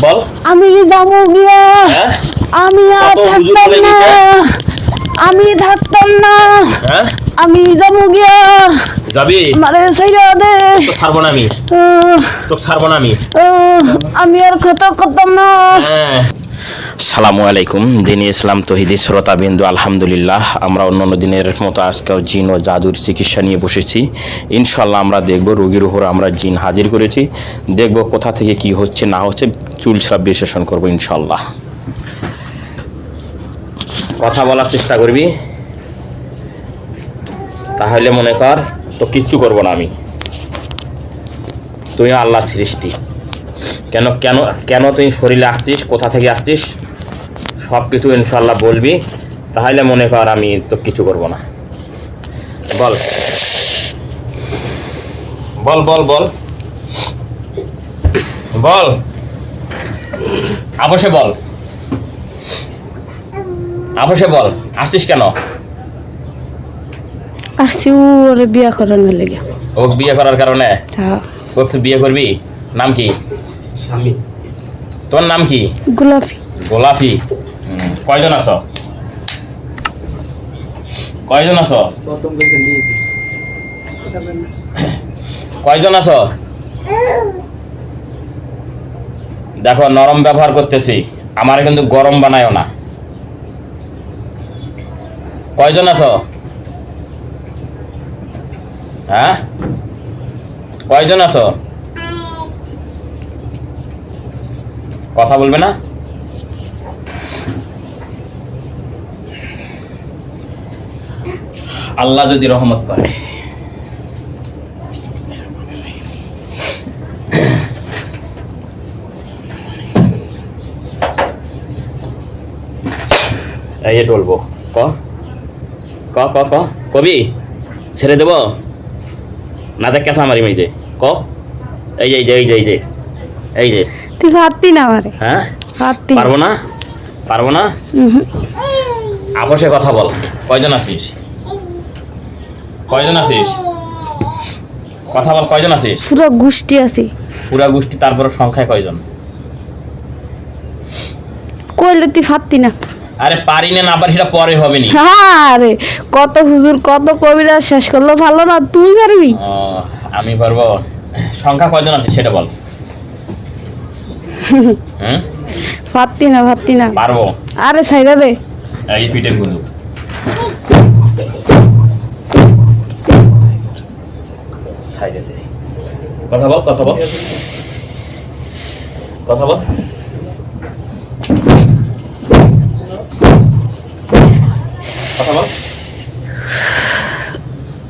বল। আমি যাব গিয়া। হ্যাঁ? আমি আর থাকতাম না। আমি থাকতাম না। হ্যাঁ? আমি যাব গিয়া। যাবি? মারে সাইরা দে। তো ছাড়ব না আমি। তো ছাড়ব না আমি। আমি আর কত করতাম না। হ্যাঁ। সালামু আলাইকুম। দিনী ইসলাম তহিদি শ্রোতা বিন্দু আলহামদুলিল্লাহ। আমরা অন্য অন্য দিনের মতো আজকেও জিন ও জাদুর চিকিৎসা নিয়ে বসেছি। ইনশাল্লাহ আমরা দেখব রোগীর উপর আমরা জিন হাজির করেছি। দেখব কোথা থেকে কি হচ্ছে, না হচ্ছে চুলসাপ বিশ্লেষণ করব ইনশাল্লাহ কথা বলার চেষ্টা করবি। তাহলে মনে কর, তো কিচ্ছু করব না আমি। তুই আল্লাহ সৃষ্টি। কেন কেন কেন তুই শরীরে আসছিস, কোথা থেকে আসছিস? সব কিছু ইনশাল্লাহ বলবি তাহলে মনে কর আমি তো কিছু করব না। বল। বল বল বল। বল। আবশে বল। আবশে বল। আসছিস কেন? আসছি ওরে বিয়া করানোর লেগে। ও বিয়ে করার কারণে? হ্যাঁ ও তুই বিয়ে করবি? নাম কি? স্বামী। তোর নাম কি? গোলাপি। গোলাপি। কয়জন আছো? কয়জন আছো? গেছে কয়জন আছো? দেখো নরম ব্যবহার করতেছি। আমার কিন্তু গরম বানায়ও না। কয়জন আছো? হ্যাঁ? কয়জন আছো? কথা বলবে না? আল্লাহ যদি রহমত করে। এই ডলবো ক? ক ক ক? কবি ছেড়ে দেব? না দেখ কেসা মারি মেয়ে ক? এই যে এই যে এই যে এই যে। এই যে। তুই ভাবতি না আমারে। হ্যাঁ? পারব না? পারব না? আপসে কথা বল। কয়জন আছিস? কয়জন আছিস? কথা বল কয়জন আছিস? পুরো গোষ্ঠী আছে। পুরা গোষ্ঠী তারপর সংখ্যায় কয়জন? কইলে তুই ভাবতি না। আরে পারি না না পারি সেটা পরে হবে নি। আরে কত হুজুর কত কবিরা শেষ করল ভালো না তুই পারবি? আমি পারব। সংখ্যা কয়জন আছে সেটা বল। হুম? ভাবতি না ভাবতি না। পারব। আরে সাইরা দে। এই পিঠেরগুলো সাইডে দে। কথা বল কথা বল। কথা বল। কথা বল।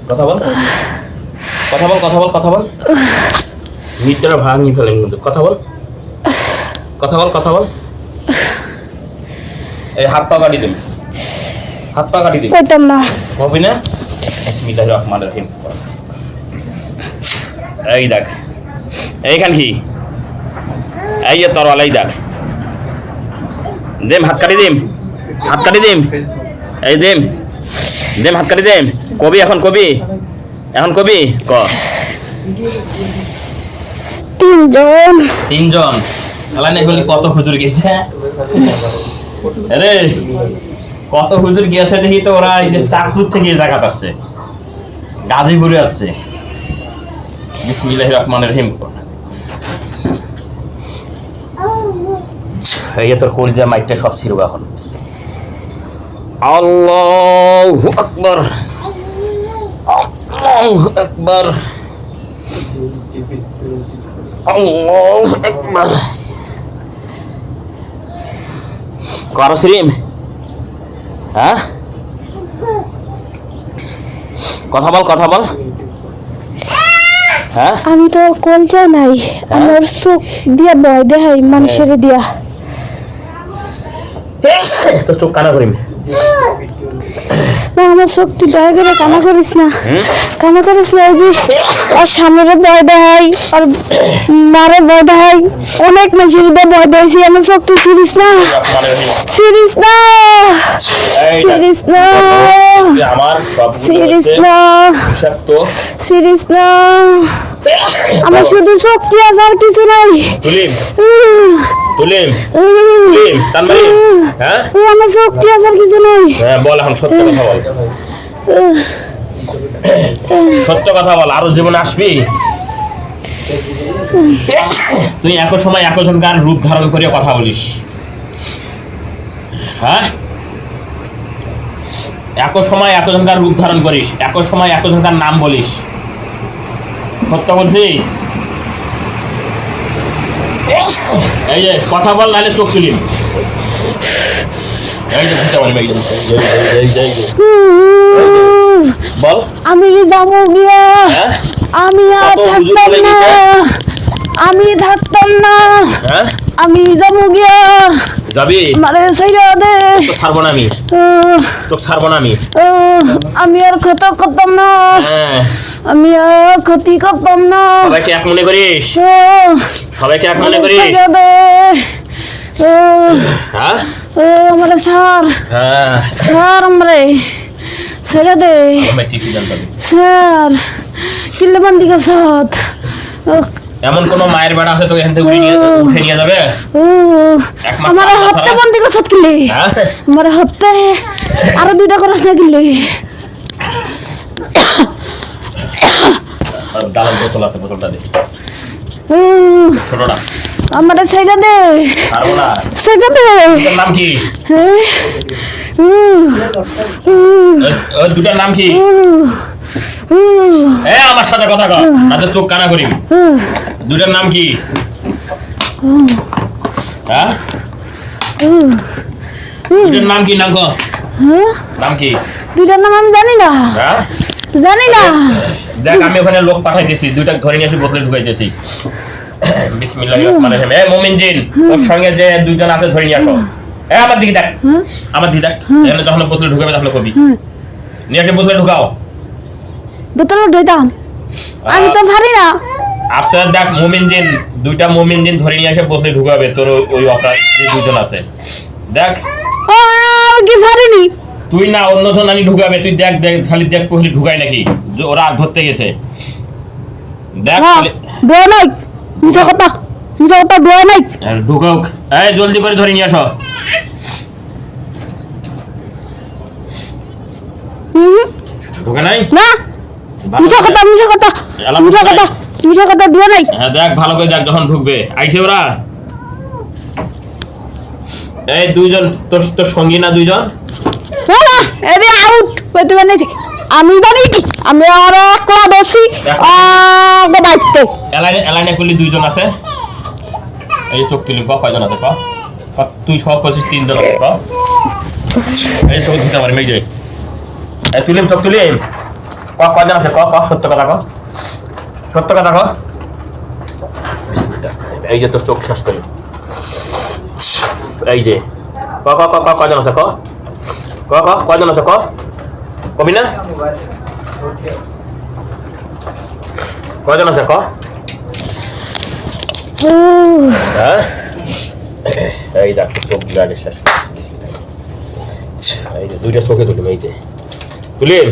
কথা বল। কথা বল কথা বল কথা বল। মিটটা ভাঙি ফেলেন কিন্তু। কথা বল। কথা বল কথা বল। এই হাত পা কাটি দিবি। হাত পা কাটি দিবি। কইতাম না। হবে না? বিসমিল্লাহ রহমান রহিম। এই দেখ। এইখান কি? এই যে তরওয়াল এই দেখ। দেম হাত কাটি দিম। হাত কাটি দিম। এই দেম। দেম হাত কাটি দেম। কবি এখন কবি? এখন কবি? ক। তিনজন। তিনজন। কত হুজুর গেছে আরে কত হুজুর গিয়েছে দেখি তো ওরা এই যে চাঁদপুর থেকে এই জায়গাতে আসছে। গাজীপুরে আসছে। বিসমিল্লাহ রহমান রহিম এই যে তোর কলজা মাইকটা সব ছিল এখন। আল্লাহু আকবার। আল্লাহু আকবার। আল্লাহু আকবার। করো শ্রীম হ্যাঁ? কথা বল কথা বল। হ্যাঁ? আমি তো কল যা নাই। আমার চোখ দিয়া বয় দেখাই মানুষের দিয়া। তো চোখ কানা করিম। আমার শক্তি দয়া করে কানা করিস না কানা করিস না ওই যে আর সামনেরও ভয় দেয় আর মারে ভয় দেয় অনেক মানুষের ভয় দেয়ছি আমার শক্তি সিরিস না সিরিস না সিরিস না সিরিস না সিরিস না আমার শুধু শক্তি আছে আর কিছু নাই। তুলিম। তুলিম। তুলিম তানমারি হ্যাঁ? আমার শক্তি আছে আর কিছু নাই। হ্যাঁ বল এখন সত্য কথা বল। সত্য কথা বল আরও জীবনে আসবি? তুই এক সময় একজনকার রূপ ধারণ করে কথা বলিস। হ্যাঁ? এক সময় একজনকার রূপ ধারণ করিস এক সময় একজনকার নাম বলিস। বলছি এই যে কথা বল নাহলে চোখ বল আমি যাব গিয়া হ্যাঁ আমি আর থাকতাম না? আমি থাকতাম না হ্যাঁ আমি যাব গিয়া যাবি মারে সাইরা দে তো না আমি তো ছাড়বো না আমি আমি আর ক্ষত করতাম না হ্যাঁ আমি আর ক্ষতি করতাম না। সবাইকে এক মনে করিস? সবাইকে এক মনে করিস? হ্যাঁ? আমারে সার হ্যাঁ। সার আমরে ছেড়ে দে। স্যার কিল্লে বান্দি গাছত এমন কোন মায়ের বেড়া আছে তো এখান থেকে উঠে নিয়ে উঠে নিয়ে যাবে? আমার হাতে? বান্দি গাছত কিলে আমার হাতে আরও দুইটা করস না কিলে দালান বোতল আছে বোতলটা দে ও ছোটটা। আমারে সেইটা দে। সেইটা দে। নাম কি? দুটার নাম কি? এ আমার সাথে কথা কর না তো চোখ কানা করি। দুটার নাম কি? হ্যাঁ? দুটার নাম কি নাম ক হ্যাঁ? নাম কি? দুইটার নাম আমি জানি না। হ্যাঁ? জানি না। দেখ আমি ওখানে লোক পাঠাইতেছি দুইটা ধরে নিয়ে এসে বোতলে ঢুকাইতেছি। বিসমিল্লাহ রহমান রহিম। এ মোমিন জিন ওর সঙ্গে যে দুইজন আছে ধরে নিয়ে আসো। এ আমার দিকে দেখ। আমার দিকে দেখ। এখানে যখন বোতলে ঢুকাবে তখন কবি। নিয়ে এসে বোতলে ঢুকাও। বোতল আমি তো পারি না। আচ্ছা দেখ মোমিন জিন দুইটা মোমিন জিন ধরে নিয়ে এসে বোতলে ঢুকাবে তোর ওই- অপরাধ যে দুইজন আছে। দেখ। ও কি তুই না অন্য আমি ঢুকাবে তুই দেখ দেখ খালি দেখ কোহলি ঢুকায় নাকি ওরা ধরতে গেছে। দেখ না নাই মিছা কথা মিছা কথা ডোয়া নাই। ঢুকাওক এই জলদি করে ধরে নিয়ে আসো। ঢুকে নাই? না মিছা কথা মিছা কথা এলা মিছা কথা মিছা কথা ডোয়া নাই। হ্যাঁ দেখ ভালো করে দেখ যখন ঢুকবে। আইছে ওরা। এই দুইজন তোর তোর সঙ্গী না দুইজন? না এরে আউট কইতে জানি আমি জানি কি আমি আর একলা দোষী আগে দায়িত্বে এলাইনে এলাইনে করলি দুইজন আছে। এই চোখ তুলি ক কয়জন আছে ক? তুই সব করছিস তিনজন আছে ক? এই চোখ দিতে পারি মেয়ে এই তুলিম চোখ তুলিম ক কয়জন আছে ক ক সত্য কথা ক। সত্য কথা ক। এই যে তোর চোখ শেষ করি। এই যে। ক ক ক কয়জন আছে ক? ক ক কয়জন আছে ক কবি না কয়জন আছে ক হ্যাঁ এই দেখ চোখ আগে শেষ এই যে দুইটা চোখে তুলিম এই যে তুলিম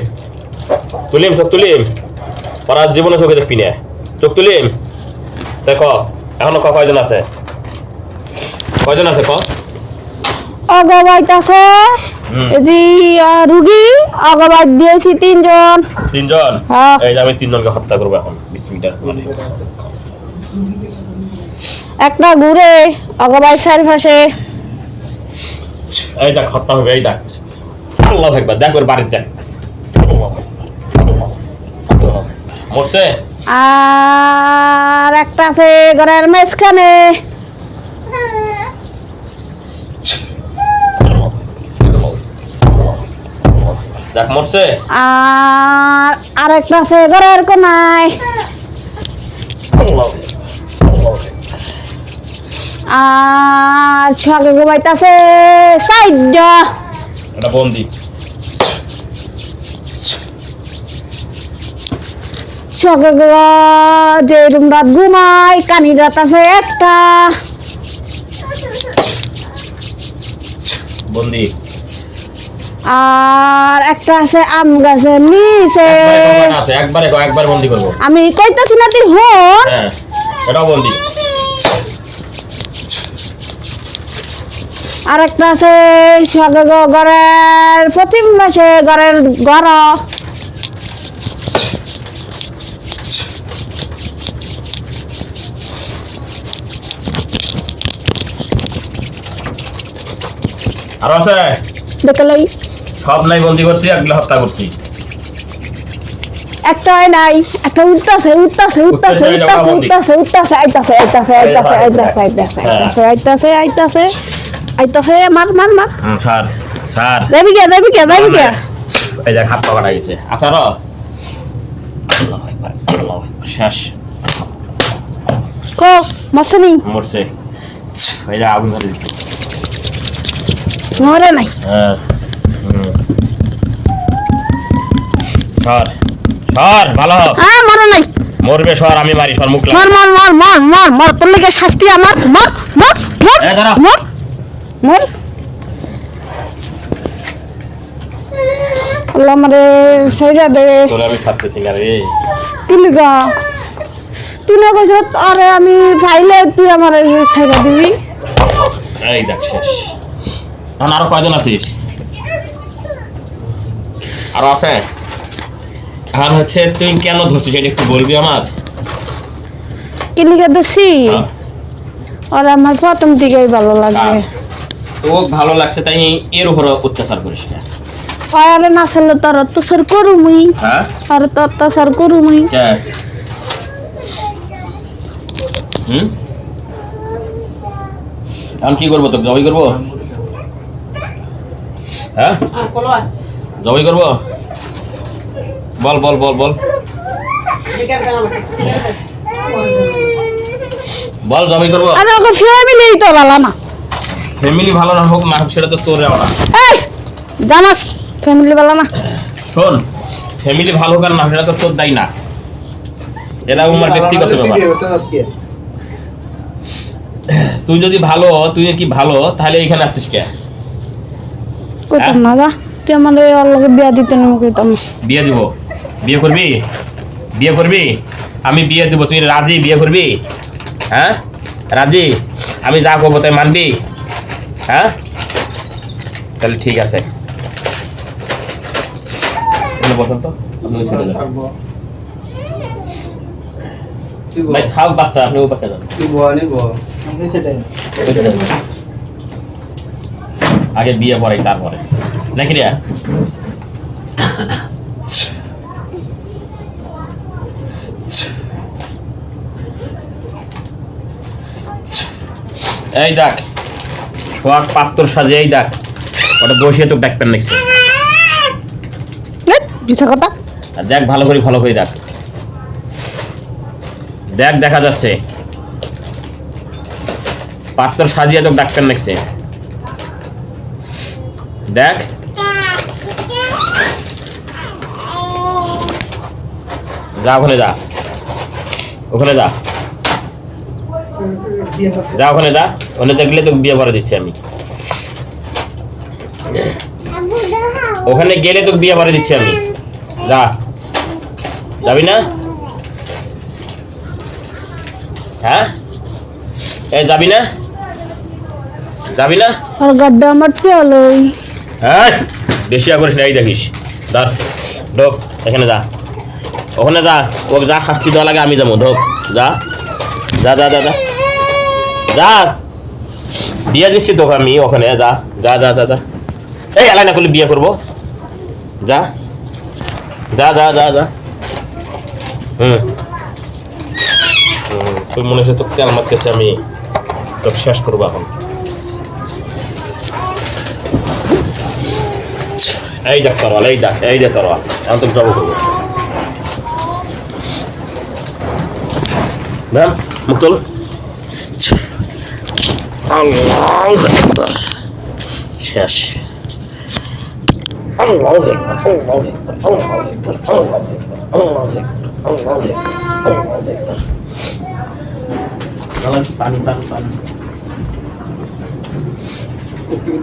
তুলিম চোখ তুলিম ওরা জীবনে চোখে দেখবি না চোখ তুলিম দেখ এখনও ক কয়জন আছে কয়জন আছে ক অগবাইতাছে রুগী দিয়েছি তিনজন। তিনজন? হ্যাঁ। এই যে আমি তিনজনকে হত্যা করব এখন মানে একটা ঘুরে অগবাইত চারিপাশে। এই দেখ হত্যা হবে এই দেখ। আল্লাহ একবার দেখ ওর বাড়ির দেখ। মরছে? আর একটা আছে ঘরের মাঝখানে। দেখ মরছে? আর আরেকটা আছে ঘরের কোনায়। আর ছকে ঘুমাইতেছে সাইডটা এটা বন্দি। ছকে যে রুম রাত ঘুমায় কানি রাত আছে একটা। বন্দি। আর একটা আছে আম গাছের নিচে। একবারে একবারে বন্দি করব। আমি কইতাছি না তুই হন। হ্যাঁ এটাও বন্দি। আর একটা আছে ঘরের প্রতি মাসে ঘরের ঘর। আর আছে? দেখে সব নাই বন্দি করছি একগুলো হত্যা করছি। একটা নাই একটা উঠতাছে উঠতাছে উঠতাছে উঠতাছে, উঠতাছে আইতাছে আইতাছে আইতাছে আইতাছে আইতাছে আইতাছে আইতাছে আইতাছে আইতাছে মার মার মার। স্যার স্যার যাবি কে যাবি কে যাবি কে এই যে হাত পা কাটা গেছে। আসার আল্লাহু আকবার আল্লাহু আকবার শেষ। কো মশনি মরছে। এই যে আগুন ধরে দিচ্ছে মরে নাই। হ্যাঁ। সর সর ভালো। হোক আ মরে নাই। মরবে সর আমি মারি সর মুখ মার মার মার মার মার মার তোর লেগে শাস্তি আমার। মার মার মার। মার মার। আল্লাহ আমারে সাইডা দে। তোরে আমি ছাড়তেছি না রে। তুলিগা তুই না কইছ আরে আমি চাইলে তুই আমার সাইডা দিবি। এই দেখ শেষ। এখন আরও কয়জন আছিস? আরও আছে? এখন হচ্ছে তুই কেন ধরছিস? এটা একটু বলবি আমার? কিলিগা দছি হ্যাঁ। আর আমার প্রথম দিকেই ভালো লাগে? তো ভালো লাগছে তাই এর উপর অত্যাচার করিস না। আরে না চাইলে তোর অত্যাচার করু মুই হ্যাঁ? আর তো অত্যাচার করু মুই কে? হুম? এখন কি করব তোকে জবাই করব? হ্যাঁ? জবাই করব? বল বল বল বল। বল জবাই করব। আরে ওকে ফ্যামিলি তো ভালো না। ফ্যামিলি ভালো না হোক না হোক সেটা তো তোর আমরা এই জানাস ফ্যামিলি ভালো না। শোন ফ্যামিলি ভালো হোক আর না সেটা তো তোর দায়ী না। এটা আমার ব্যক্তিগত ব্যাপার। তুই যদি ভালো তুই কি ভালো তাহলে এখানে আসছিস কে? কইতাম না যা তুই আমার লগে বিয়া দিতে নেমে কইতাম। বিয়ে দিব? বিয়ে করবি? বিয়ে করবি? আমি বিয়ে দিব তুই রাজি? বিয়ে করবি? হ্যাঁ? রাজি? আমি যা করব তাই মানবি? হ্যাঁ? তাহলে ঠিক আছে। ভাই থাক বাচ্চা আপনি যান। আগে বিয়ে পড়াই তারপরে। নাকি রে? এই দেখ সোয়াগ পাত্র সাজে এই দেখ ওটা বসিয়ে তো এই, মিছা কথা? দেখ ভালো করে ভালো করে দেখ। দেখ দেখা যাচ্ছে। পাত্র সাজিয়ে তো ডাক্তার নাকছে দেখ। যা ওখানে যা। ওখানে যা। যা ওখানে যা ওখানে দেখলে তো বিয়ে করে দিচ্ছি আমি। ওখানে গেলে তো বিয়ে করে দিচ্ছি আমি। যা। যাবি না? হ্যাঁ? এ যাবি না? যাবি না? আর গাড্ডা আমার তে হলোই হ্যাঁ বেশি করিস না এই দেখিস। ধর ঢোক এখানে যা। ওখানে যা ও যা শাস্তি দেওয়া লাগে আমি যাব ঢোক। যা। যা যা যা যা। যা। বিয়ে দিচ্ছি তোকে আমি ওখানে, যা যা যা যা যা। এই এলাই না করলে বিয়ে করব। যা যা যা যা যা। হুম। তোর মনে হচ্ছে তোকে তেল মারতেছে আমি। তোকে শেষ করব এখন। এই দেখ তরোয়াল, এই দেখ এই দেখ তরোয়াল। এখন তোকে জব করব। ম্যাম মুক্তল। Allahu Ekber. শেষ Allahu Ekber, Allahu Ekber, Allahu Ekber, Allahu Ekber, Allahu Ekber, Allahu Ekber, Allahu Ekber. Kalau panik panik panik. Okay.